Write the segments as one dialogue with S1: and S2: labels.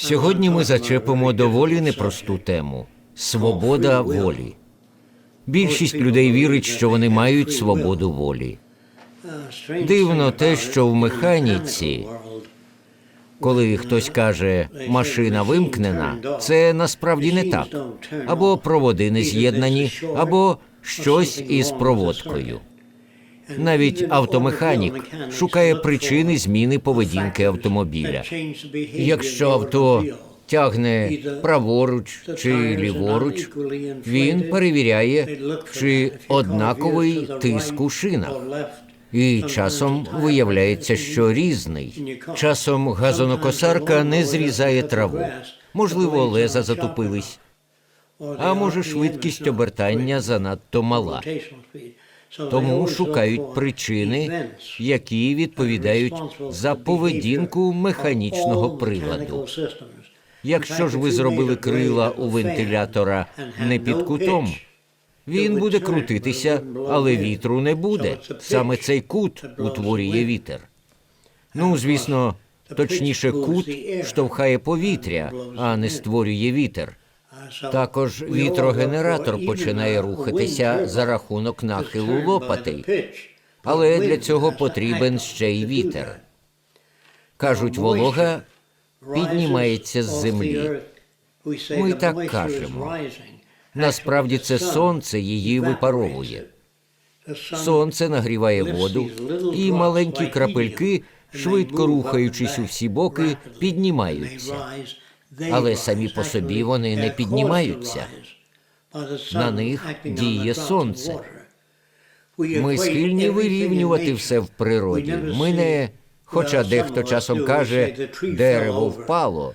S1: Сьогодні ми зачепимо доволі непросту тему свобода волі. Більшість людей вірить, що вони мають свободу волі. Дивно те, що в механіці, коли хтось каже машина вимкнена, це насправді не так. Або проводи не з'єднані, або щось із проводкою. Навіть автомеханік шукає причини зміни поведінки автомобіля. Якщо авто тягне праворуч чи ліворуч, він перевіряє, чи однаковий тиск у шинах. І часом виявляється, що різний. Часом газонокосарка не зрізає траву. Можливо, леза затупились, а може швидкість обертання занадто мала. Тому шукають причини, які відповідають за поведінку механічного приладу. Якщо ж ви зробили крила у вентилятора не під кутом, він буде крутитися, але вітру не буде. Саме цей кут утворює вітер. Ну, звісно, точніше, кут штовхає повітря, а не створює вітер. Також вітрогенератор починає рухатися за рахунок нахилу лопатей, але для цього потрібен ще й вітер. Кажуть, волога піднімається з землі. Ми так кажемо. Насправді це сонце її випаровує. Сонце нагріває воду, і маленькі крапельки, швидко рухаючись у всі боки, піднімаються. Але самі по собі вони не піднімаються. На них діє сонце. Ми схильні вирівнювати все в природі. Ми не, хоча дехто часом каже, дерево впало,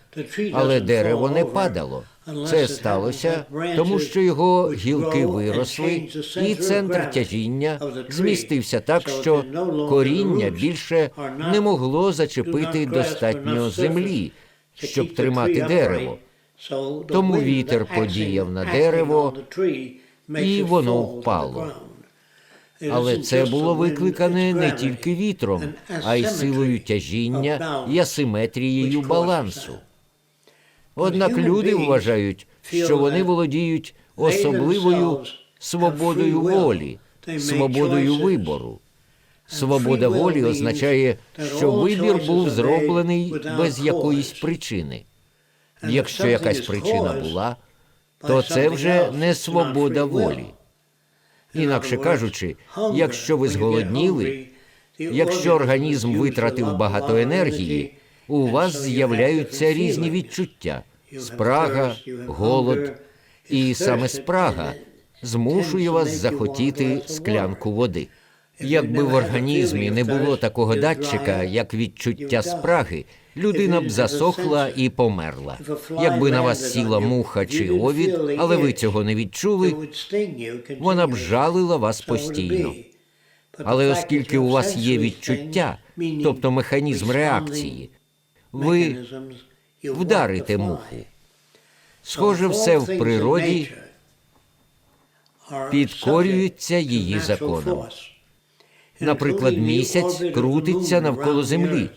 S1: але дерево не падало. Це сталося, тому що його гілки виросли, і центр тяжіння змістився так, що коріння більше не могло зачепити достатньо землі, щоб тримати дерево. Тому вітер подіяв на дерево, і воно впало. Але це було викликане не тільки вітром, а й силою тяжіння і асиметрією балансу. Однак люди вважають, що вони володіють особливою свободою волі, свободою вибору. Свобода волі означає, що вибір був зроблений без якоїсь причини. Якщо якась причина була, то це вже не свобода волі. Інакше кажучи, якщо ви зголодніли, якщо організм витратив багато енергії, у вас з'являються різні відчуття спрага, голод, і саме спрага змушує вас захотіти склянку води. Якби в організмі не було такого датчика, як відчуття спраги, людина б засохла і померла. Якби на вас сіла муха чи овід, але ви цього не відчули, вона б жалила вас постійно. Але оскільки у вас є відчуття, тобто механізм реакції, ви вдарите муху. Схоже, все в природі підкорюється її законам. Наприклад, місяць крутиться навколо Землі,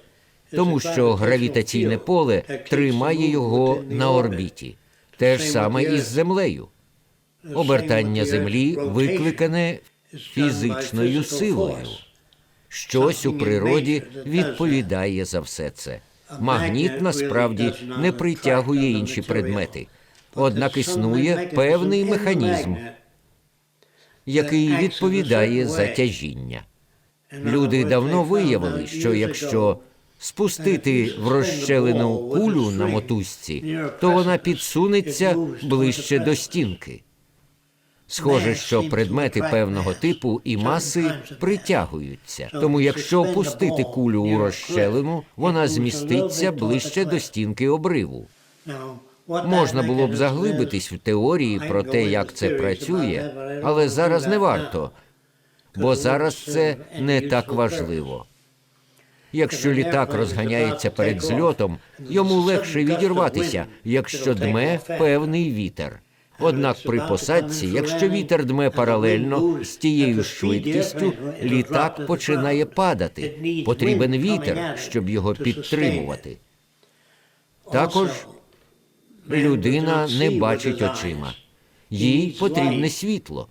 S1: тому що гравітаційне поле тримає його на орбіті. Те ж саме і з землею. Обертання Землі викликане фізичною силою. Щось у природі відповідає за все це. Магніт насправді не притягує інші предмети, однак існує певний механізм, який відповідає за тяжіння. Люди давно виявили, що якщо спустити в розщелену кулю на мотузці, то вона підсунеться ближче до стінки. Схоже, що предмети певного типу і маси притягуються. Тому, якщо опустити кулю у розщелину, вона зміститься ближче до стінки обриву. Можна було б заглибитись в теорії про те, як це працює, але зараз не варто, бо зараз це не так важливо. Якщо літак розганяється перед зльотом, йому легше відірватися, якщо дме певний вітер. Однак при посадці, якщо вітер дме паралельно з тією швидкістю, літак починає падати. Потрібен вітер, щоб його підтримувати. Також Людина не бачить очима. Їй потрібне світло.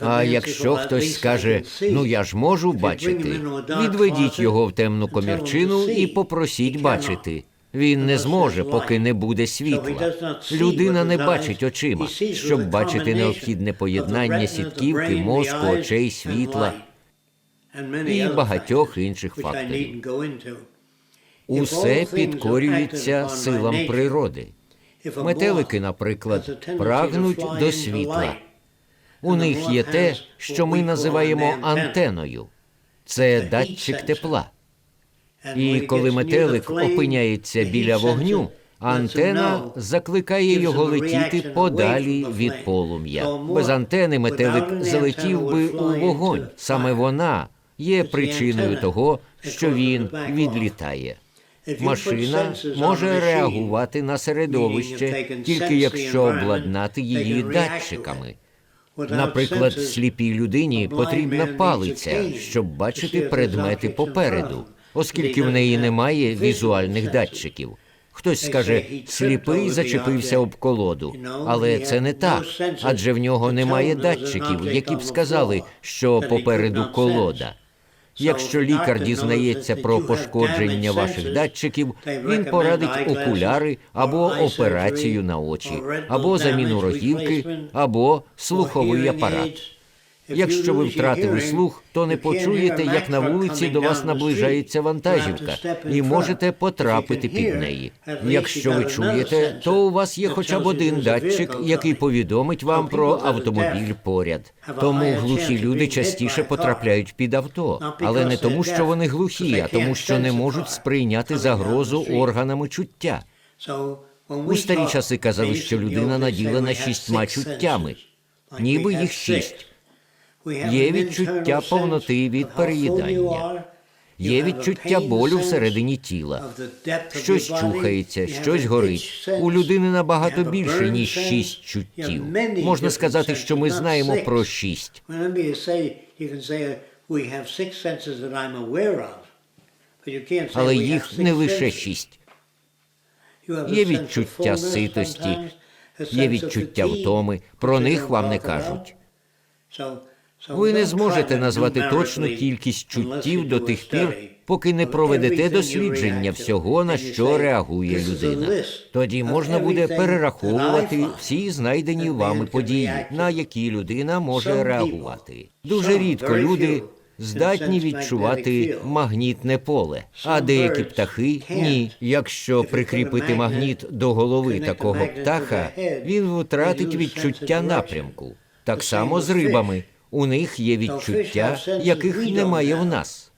S1: А якщо хтось скаже, ну я ж можу бачити, відведіть його в темну комірчину і попросіть бачити. Він не зможе, поки не буде світла. Людина не бачить очима, щоб бачити необхідне поєднання сітківки, мозку, очей, світла і багатьох інших факторів. Усе підкорюється силам природи. Метелики, наприклад, прагнуть до світла. У них є те, що ми називаємо антеною. Це датчик тепла. І коли метелик опиняється біля вогню, антена закликає його летіти подалі від полум'я. Без антени метелик залетів би у вогонь. Саме вона є причиною того, що він відлітає. Машина може реагувати на середовище тільки якщо обладнати її датчиками. Наприклад, сліпій людині потрібна палиця, щоб бачити предмети попереду, оскільки в неї немає візуальних датчиків. Хтось скаже, сліпий зачепився об колоду, але це не так, адже в нього немає датчиків, які б сказали, що попереду колода. Якщо лікар дізнається про пошкодження ваших датчиків, він порадить окуляри або операцію на очі, або заміну рогівки, або слуховий апарат. Якщо ви втратили слух, то не почуєте, як на вулиці до вас наближається вантажівка, і можете потрапити під неї. Якщо ви чуєте, то у вас є хоча б один датчик, який повідомить вам про автомобіль поряд. Тому глухі люди частіше потрапляють під авто, але не тому, що вони глухі, а тому, що не можуть сприйняти загрозу органами чуття. У старі часи казали, що людина наділена шістьма чуттями, ніби їх шість. Є відчуття повноти від переїдання, є відчуття болю всередині тіла. Щось чухається, щось горить. У людини набагато більше, ніж шість чуттів. Можна сказати, що ми знаємо про шість. Але їх не лише шість. Є відчуття ситості, є відчуття втоми. Про них вам не кажуть. Ви не зможете назвати точну кількість чуттів до тих пір, поки не проведете дослідження всього, на що реагує людина. Тоді можна буде перераховувати всі знайдені вами події, на які людина може реагувати. Дуже рідко люди здатні відчувати магнітне поле, а деякі птахи ні. Якщо прикріпити магніт до голови такого птаха, він втратить відчуття напрямку. Так само з рибами. У них є відчуття, яких немає в нас.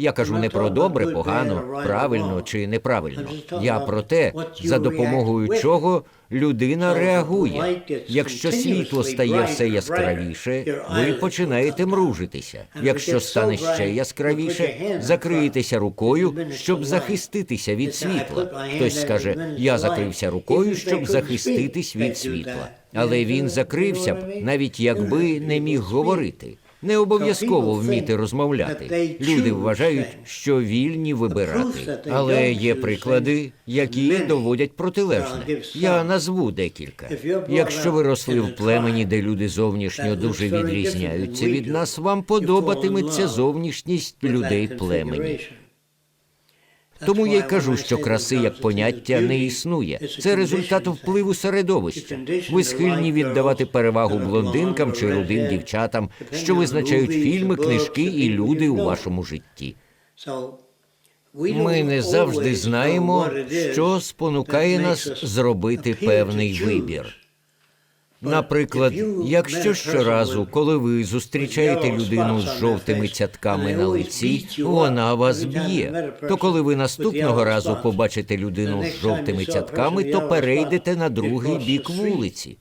S1: Я кажу не про добре, погано, правильно чи неправильно. Я про те, за допомогою чого людина реагує. Якщо світло стає все яскравіше, ви починаєте мружитися. Якщо стане ще яскравіше, закриєтеся рукою, щоб захиститися від світла. Хтось скаже, я закрився рукою, щоб захиститись від світла. Але він закрився б, навіть якби не міг говорити. Не обов'язково вміти розмовляти. Люди вважають, що вільні вибирати, але є приклади, які доводять протилежне. Я назву декілька. Якщо ви росли в племені, де люди зовнішньо дуже відрізняються від нас, вам подобатиметься зовнішність людей племені. Тому я й кажу, що краси як поняття не існує. Це результат впливу середовища. Ви схильні віддавати перевагу блондинкам чи рудим дівчатам, що визначають фільми, книжки і люди у вашому житті. Ми не завжди знаємо, що спонукає нас зробити певний вибір. Наприклад, якщо щоразу, коли ви зустрічаєте людину з жовтими цятками на лиці, вона вас б'є. То коли ви наступного разу побачите людину з жовтими цятками, то перейдете на другий бік вулиці.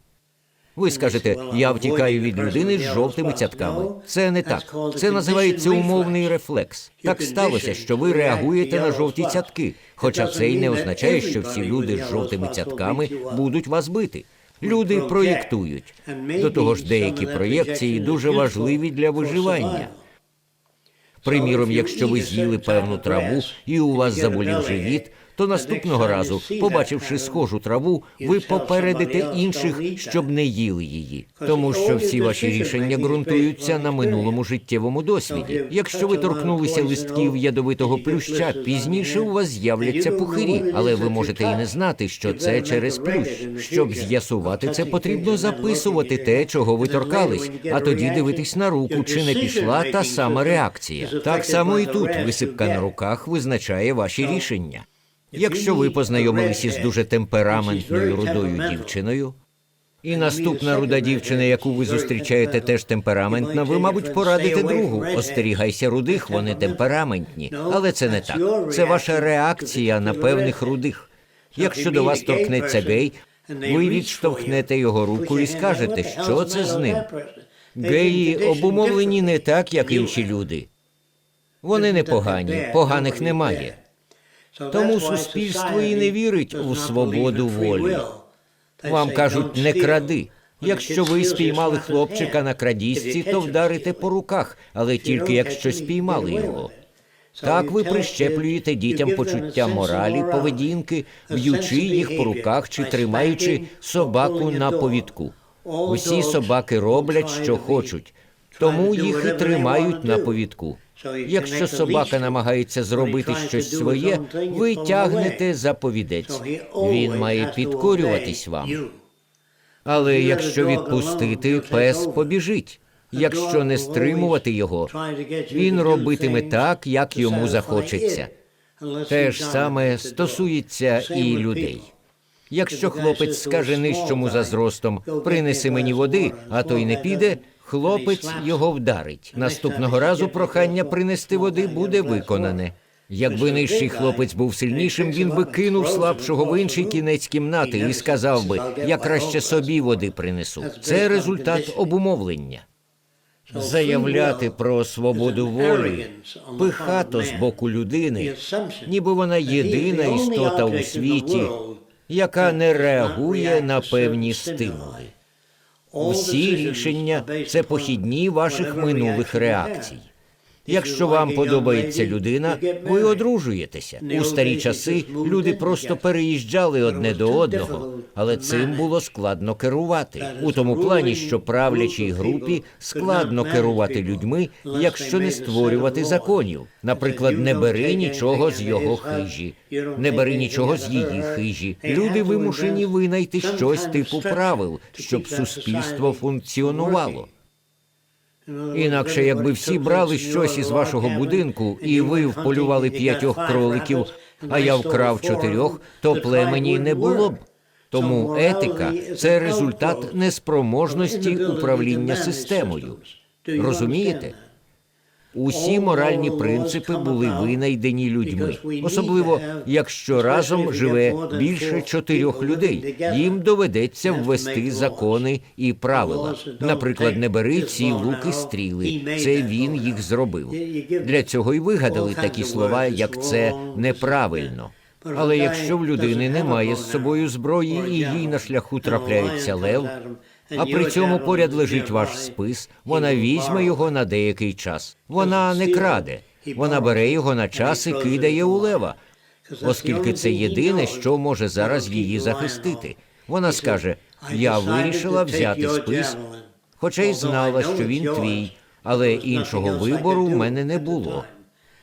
S1: Ви скажете, я втікаю від людини з жовтими цятками. Це не так. Це називається умовний рефлекс. Так сталося, що ви реагуєте на жовті цятки. Хоча це й не означає, що всі люди з жовтими цятками будуть вас бити. Люди проєктують. До того ж, деякі проєкції дуже важливі для виживання. Приміром, якщо ви з'їли певну траву і у вас заболів живіт, то наступного разу, побачивши схожу траву, ви попередите інших, щоб не їли її. Тому що всі ваші рішення ґрунтуються на минулому життєвому досвіді. Якщо ви торкнулися листків ядовитого плюща, пізніше у вас з'являться пухирі, але ви можете і не знати, що це через плющ. Щоб з'ясувати це, потрібно записувати те, чого ви торкались, а тоді дивитись на руку, чи не пішла та сама реакція. Так само і тут висипка на руках визначає ваші рішення. Якщо ви познайомилися із дуже темпераментною рудою дівчиною, і наступна руда дівчина, яку ви зустрічаєте, теж темпераментна, ви, мабуть, порадите другу. Остерігайся рудих, вони темпераментні. Але це не так. Це ваша реакція на певних рудих. Якщо до вас торкнеться гей, ви відштовхнете його руку і скажете, що це з ним. Геї обумовлені не так, як інші люди. Вони непогані, поганих немає. Тому суспільство і не вірить у свободу волі. Вам кажуть, не кради. Якщо ви спіймали хлопчика на крадіжці, то вдарите по руках, але тільки якщо спіймали його. Так ви прищеплюєте дітям почуття моралі, поведінки, б'ючи їх по руках чи тримаючи собаку на повідку. Усі собаки роблять, що хочуть, тому їх і тримають на повідку. Якщо собака намагається зробити щось своє, ви тягнете за повідець. Він має підкорюватись вам. Але якщо відпустити, пес побіжить. Якщо не стримувати його, він робитиме так, як йому захочеться. Те ж саме стосується і людей. Якщо хлопець скаже нижчому за зростом принеси мені води, а той не піде, хлопець його вдарить. Наступного разу прохання принести води буде виконане. Якби нижчий хлопець був сильнішим, він би кинув слабшого в інший кінець кімнати і сказав би: я краще собі води принесу. Це результат обумовлення. Заявляти про свободу волі пихато з боку людини, ніби вона єдина істота у світі, яка не реагує на певні стимули. Усі рішення це похідні ваших минулих реакцій. Якщо вам подобається людина, ви одружуєтеся. У старі часи люди просто переїжджали одне до одного, але цим було складно керувати. У тому плані, що правлячій групі складно керувати людьми, якщо не створювати законів. Наприклад, не бери нічого з його хижі, не бери нічого з її хижі. Люди вимушені винайти щось типу правил, щоб суспільство функціонувало. Інакше, якби всі брали щось із вашого будинку, і ви вполювали п'ятьох кроликів, а я вкрав чотирьох, то племені не було б. Тому етика це результат неспроможності управління системою. Розумієте? Усі моральні принципи були винайдені людьми, особливо якщо разом живе більше чотирьох людей. Їм доведеться ввести закони і правила. Наприклад, не бери ці луки стріли. Це він їх зробив. Для цього й вигадали такі слова, як це неправильно. Але якщо в людини немає з собою зброї і їй на шляху трапляється лев, а при цьому поряд лежить ваш спис, вона візьме його на деякий час. Вона не краде, вона бере його на час і кидає у лева, оскільки це єдине, що може зараз її захистити. Вона скаже: Я вирішила взяти спис, хоча й знала, що він твій, але іншого вибору в мене не було.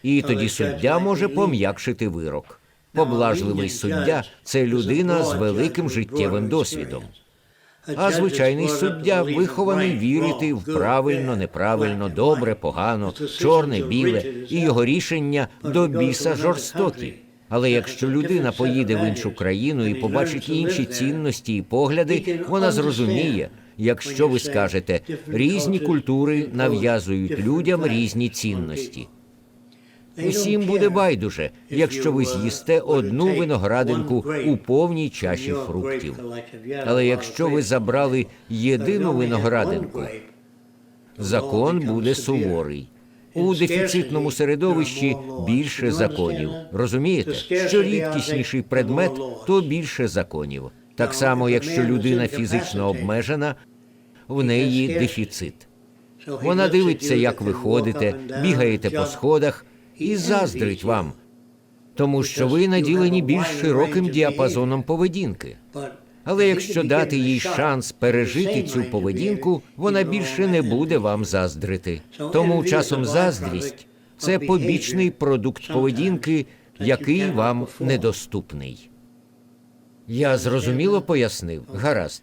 S1: І тоді суддя може пом'якшити вирок. Поблажливий суддя це людина з великим життєвим досвідом. А звичайний суддя вихований вірити в правильно, неправильно, добре, погано, чорне, біле, і його рішення до біса жорстокі. Але якщо людина поїде в іншу країну і побачить інші цінності і погляди, вона зрозуміє, якщо ви скажете різні культури нав'язують людям різні цінності. Усім буде байдуже, якщо ви з'їсте одну виноградинку у повній чаші фруктів. Але якщо ви забрали єдину виноградинку, закон буде суворий. У дефіцитному середовищі більше законів. Розумієте, що рідкісніший предмет, то більше законів. Так само, якщо людина фізично обмежена, в неї дефіцит. Вона дивиться, як ви ходите, бігаєте по сходах і заздрить вам. тому що ви наділені більш широким діапазоном поведінки. Але якщо дати їй шанс пережити цю поведінку, вона більше не буде вам заздрити. Тому часом заздрість це побічний продукт поведінки, який вам недоступний. Я зрозуміло пояснив. Гаразд.